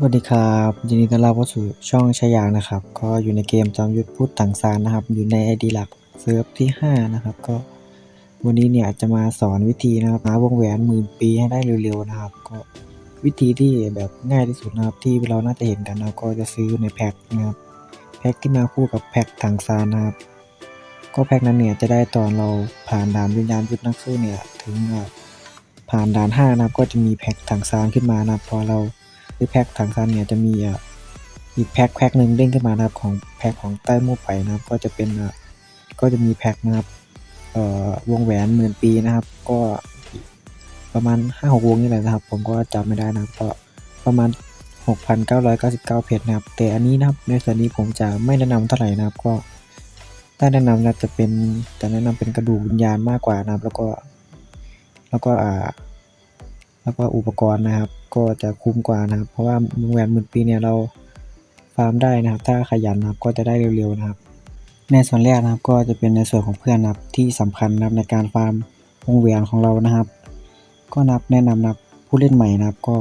สวัสดีครับยินดีต้อนรับเข้าสู่ช่องชายางนะครับ ก็อยู่ในเกมจอมยุทธพูดถังซานนะครับ อยู่ในไอดีหลักเซิร์ฟที่ 5 นะครับ ก็วันนี้เนี่ยจะมาสอนวิธีนะครับหาวงแหวนหมื่นปีให้ได้เร็วๆนะครับ ก็วิธีที่แบบง่ายที่สุดนะครับที่เราน่าจะเห็นกันนะก็จะซื้อในแพ็คนะครับแพ็คที่มาคู่กับแพ็คถังซานนะครับ ก็แพ็คนั้นเนี่ยจะได้ตอนเราผ่านด่านวิญญาณยุทธนักสู้เนี่ยถึงผ่านด่าน5นะครับก็จะมีแพ็คถังซานขึ้นมานะครับพอเรา ซื้อแพ็คถังซานเนี่ยจะมีอะอีกแพ็คแพ็คหนึ่งเด้งขึ้นมานะครับของแพ็คของใต้มู่ไปนะครับ ก็จะเป็นก็จะมีแพ็คนะครับเอ่อวงแหวนหมื่นปีนะครับ ก็ประมาณห้าหกวงนี่แหละนะครับ ผมก็จำไม่ได้นะครับก็ประมาณ 6,999 เพจนะครับ แต่อันนี้นะครับในส่วนนี้ผมจะไม่แนะนำเท่าไหร่นะครับก็ถ้าแนะนำนะจะเป็นจะแนะนำเป็นกระดูกวิญญาณมากกว่านะครับ แล้วก็ แล้วก็อ่า แล้วก็อุปกรณ์นะครับ ก็จะคุ้มกว่านะครับ เพราะว่าวงแหวนหมื่นปีเนี่ยเราฟาร์มได้นะครับ ถ้าขยันนะครับก็จะได้เร็วๆนะครับ ในส่วนแรกนะครับก็จะเป็นในส่วนของเพื่อนนะครับที่สำคัญนะครับในการฟาร์มวงแหวนของเรานะครับ ก็นับแนะนำนะครับผู้เล่นใหม่นะครับก็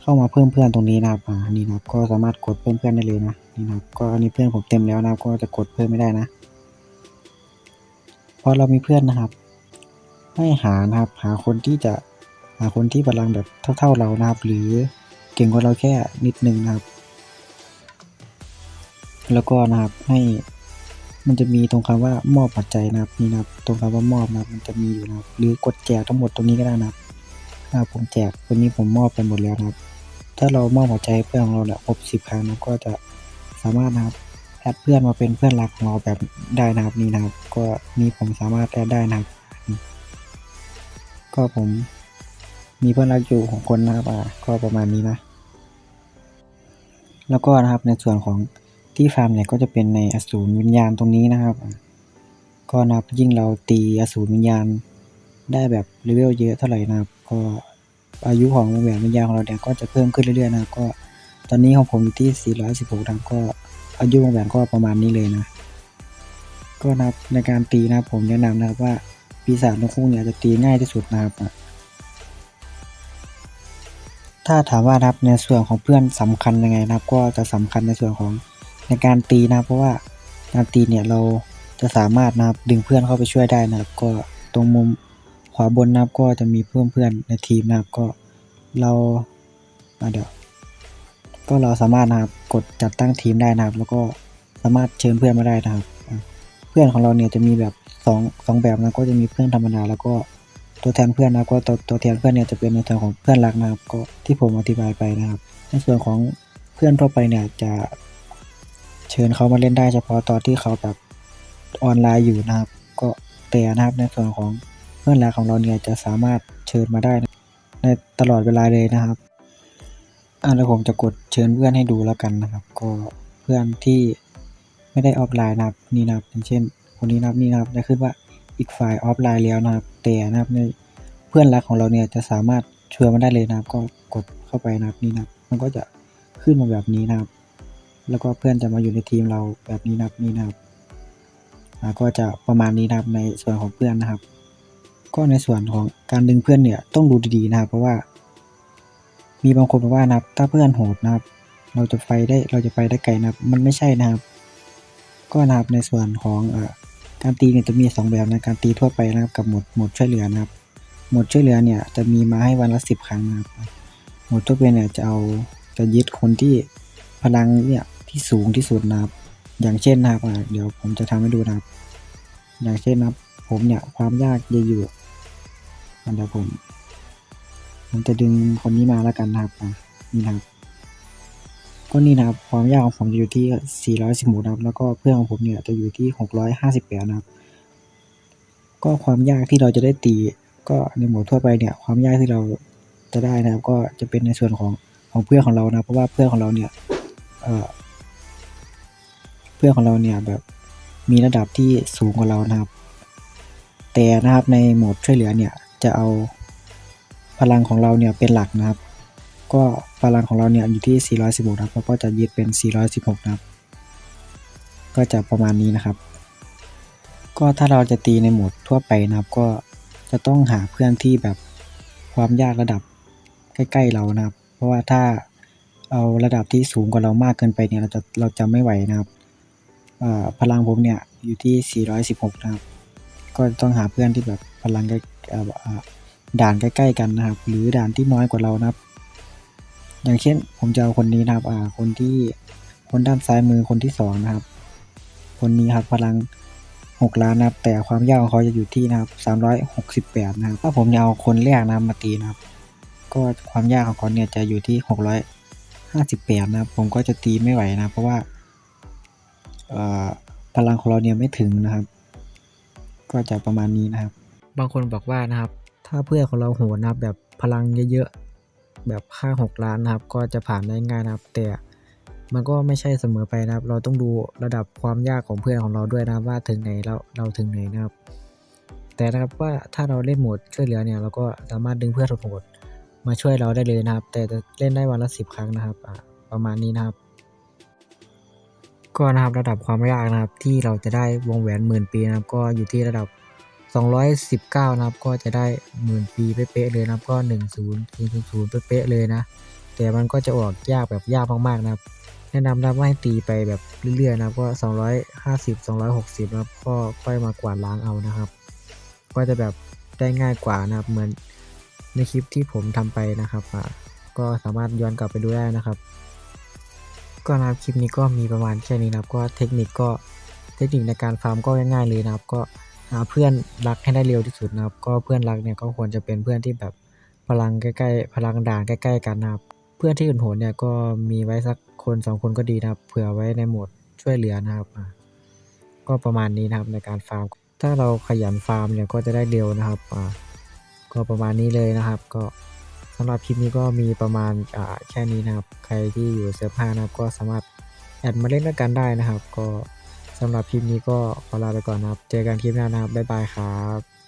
เข้ามาเพิ่มเพื่อนตรงนี้นะครับอ่านี่นะครับก็สามารถกดเพิ่มเพื่อนได้เลยนะนี่นะครับก็อันนี้เพื่อนผมเต็มแล้วนะครับ ก็จะกดเพิ่มไม่ได้นะพอเรามีเพื่อนนะครับ ให้หานะครับ หาคนที่จะ หาคนที่พลังแบบเท่า ๆเรานะครับ หรือเก่งกว่าเราแค่นิดนึงนะครับ แล้วก็นะครับให้มันจะมีตรงคำว่ามอบปัจจัยนะครับนี่นะครับ ตรงคำว่ามอบนะครับ มันจะมีอยู่นะครับ หรือกดแจกทั้งหมดตรงนี้ก็ได้นะครับอ่าผมแจกวันนี้ผมมอบไปหมดแล้วนะครับ ถ้าเรามอบหัวใจเพื่อนของเราเนี่ยครบสิบครั้งนะก็จะสามารถนะครับแอดเพื่อนมาเป็นเพื่อนรักของเราแบบได้นะครับนี่นะครับ ก็นี่ผมสามารถแอดได้นะครับ ก็ผม มีเพื่อนรักอยู่ของคนนะครับอ่าก็ประมาณนี้นะ แล้วก็นะครับในส่วนของที่ฟาร์มเนี่ยก็จะเป็นในอสูรวิญญาณตรงนี้นะครับ ก็นะครับยิ่งเราตีอสูรวิญญาณได้แบบเลเวลเยอะเท่าไหร่นะครับ ก็อายุของแหวนวิญญาณของเราเนี่ยก็จะเพิ่มขึ้นเรื่อยๆนะครับก็ตอนนี้ของผมอยู่ที่ 416นะครับก็อายุวงแหวนก็ประมาณนี้เลยนะ ก็นะครับในการตีนะครับผมแนะนำนะครับว่าปีศาจนกคู่เนี่ยจะตีง่ายที่สุดนะครับอะ ถ้าถามว่านะครับในส่วนของเพื่อนสำคัญยังไงนะครับ ก็จะสำคัญในส่วนของในการตีนะเพราะว่าการตีเนี่ยเราจะสามารถนะครับดึงเพื่อนเข้าไปช่วยได้นะครับ ก็ตรงมุมขวาบนนะครับก็จะมีเพื่อนเพื่อนในทีมนะครับก็เราเดี๋ยวก็เราสามารถนะครับกดจัดตั้งทีมได้นะครับ แล้วก็สามารถเชิญเพื่อนมาได้นะครับ เพื่อนของเราเนี่ยจะมีแบบสองสองแบบนะก็จะมีเพื่อนธรรมดาแล้วก็ ตัวแทนเพื่อนนะครับก็ตัวตัวแทนเพื่อนเนี่ยจะเป็นในส่วนของเพื่อนรักนะครับก็ที่ผมอธิบายไปนะครับ ในส่วนของเพื่อนทั่วไปเนี่ยจะเชิญเขามาเล่นได้เฉพาะตอนที่เขาแบบออนไลน์อยู่นะครับ ก็แต่นะครับในส่วนของเพื่อนรักของเราเนี่ยจะสามารถเชิญมาได้ ในตลอดเวลาเลยนะครับอ่าแล้วผมจะกดเชิญเพื่อนให้ดูแล้วกันนะครับ ก็เพื่อนที่ไม่ได้ออฟไลน์นะครับนี่นะครับอย่างเช่นคนนี้นะครับนี่นะครับจะขึ้นว่า อีกฝ่ายออฟไลน์แล้วนะครับ แต่นะครับในเพื่อนรักของเราเนี่ยจะสามารถชวนมันได้เลยนะครับ ก็กดเข้าไปนะครับนี่นะมันก็จะขึ้นมาแบบนี้นะครับ แล้วก็เพื่อนจะมาอยู่ในทีมเราแบบนี้นะครับนี่นะครับก็จะประมาณนี้นะครับในส่วนของเพื่อนนะครับ ก็ในส่วนของการดึงเพื่อนเนี่ยต้องดูดีๆนะครับ เพราะว่า มีบางคนบอกว่านะครับ ถ้าเพื่อนโหดนะครับ เราจะไปได้เราจะไปได้ไกลนะครับ มันไม่ใช่นะครับ ก็นะครับในส่วนของเอ่อ การตีเนี่ยจะมีสองแบบนะการตีทั่วไปนะครับกับหมดหมดช่วยเหลือนะครับ หมดช่วยเหลือเนี่ยจะมีมาให้วันละสิบครั้งนะครับหมดทั่วไปเนี่ยจะเอาจะยึดคนที่พลังเนี่ยที่สูงที่สุดนะครับ อย่างเช่นนะครับเดี๋ยวผมจะทำให้ดูนะครับ อย่างเช่นนะครับ ผมเนี่ยความยากจะอยู่อะเดี๋ยวผมผมจะดึงคนนี้มาแล้วกันนะครับนี่นะครับ ก็นี่นะครับความยากของผมจะอยู่ที่ 416นะครับ แล้วก็เพื่อนของผมเนี่ยจะอยู่ที่ 658นะครับ ก็ความยากที่เราจะได้ตี ก็ในโหมดทั่วไปเนี่ยความยากที่เราจะได้นะครับ ก็จะเป็นในส่วนของของเพื่อนของเรานะ เพราะว่าเพื่อนของเราเนี่ยเเพื่อนของเราเนี่ยแบบมีระดับที่สูงกว่าเรานะครับ แต่นะครับในโหมดช่วยเหลือเนี่ยจะเอาพลังของเราเนี่ยเป็นหลักนะครับ ก็พลังของเราเนี่ยอยู่ที่ 416นะครับแล้วก็จะยึดเป็น 416นะครับ ก็จะประมาณนี้นะครับ ก็ถ้าเราจะตีในโหมดทั่วไปนะครับ ก็จะต้องหาเพื่อนที่แบบความยากระดับใกล้ๆเรานะครับ เพราะว่าถ้าเอาระดับที่สูงกว่าเรามากเกินไปเนี่ยเราจะเราจะไม่ไหวนะครับพลังผมเนี่ยอยู่ที่ 416 นะครับ ก็ต้องหาเพื่อนที่แบบพลังใกล้อ่าอ่าด่านใกล้ ๆ กันนะครับ หรือด่านที่น้อยกว่าเรานะครับ อย่างเช่น ผมจะเอาคนนี้นะครับอ่าคนที่คนด้านซ้ายมือคนที่สองนะครับ คนนี้ครับพลัง6ล้านนะครับ แต่ความยากของเขาจะอยู่ที่นะครับ368นะครับถ้าผมจะเอาคนแรกนะมาตีนะครับ ก็ความยากของเขาเนี่ยจะอยู่ที่658นะครับ ผมก็จะตีไม่ไหวนะเพราะว่าพลังของเราเนี่ยไม่ถึงนะครับ ก็จะประมาณนี้นะครับ บางคนบอกว่านะครับ ถ้าเพื่อนของเราโหดนะแบบพลังเยอะ แบบค่า 6 ล้านนะครับ ก็จะผ่านได้ง่ายนะครับ แต่มันก็ไม่ใช่เสมอไปนะครับ เราต้องดูระดับความยากของเพื่อนของเราด้วยนะว่าถึงไหนเราเราถึงไหนนะครับ แต่นะครับว่าถ้าเราเล่นโหมดช่วยเหลือเนี่ยเราก็สามารถดึงเพื่อนโหดมาช่วยเราได้เลยนะครับ แต่จะเล่นได้วันละสิบครั้งนะครับประมาณนี้นะครับ ก็นะครับระดับความยากนะครับที่เราจะได้วงแหวนหมื่นปีนะครับก็อยู่ที่ระดับ 219 นะครับก็จะได้หมื่นปีเป๊ะเลยนะครับก็ 10 000เป๊ะเลยนะ แต่มันก็จะออกยากแบบยากมากๆนะครับแนะนำนะครับว่าให้ตีไปแบบเรื่อยๆนะครับก็ 250 260นะครับก็ค่อยมากวาดล้างเอานะครับ ก็จะแบบได้ง่ายกว่านะครับเหมือนในคลิปที่ผมทำไปนะครับอ่าก็สามารถย้อนกลับไปดูได้นะครับ ก็นะครับคลิปนี้ก็มีประมาณแค่นี้นะครับ ก็เทคนิคก็เทคนิคในการฟาร์มก็ง่ายๆเลยนะครับก็ หาเพื่อนรักให้ได้เร็วที่สุดนะครับ ก็เพื่อนรักเนี่ยก็ควรจะเป็นเพื่อนที่แบบพลังใกล้ๆพลังด่านใกล้ๆกันนะครับเพื่อนที่อื่นโหดเนี่ยก็มีไว้สักคนสองคนก็ดีนะครับ เผื่อไว้ในโหมดช่วยเหลือนะครับก็ประมาณนี้นะครับในการฟาร์ม ถ้าเราขยันฟาร์มเนี่ยก็จะได้เร็วนะครับก็ประมาณนี้เลยนะครับ ก็สำหรับคลิปนี้ก็มีประมาณอ่าแค่นี้นะครับ ใครที่อยู่เซิร์ฟห้านะครับก็สามารถแอดมาเล่นด้วยกันได้นะครับ ก็ สำหรับคลิปนี้ก็ขอลาไปก่อนนะครับ เจอกันคลิปหน้านะครับ บ๊ายบายครับ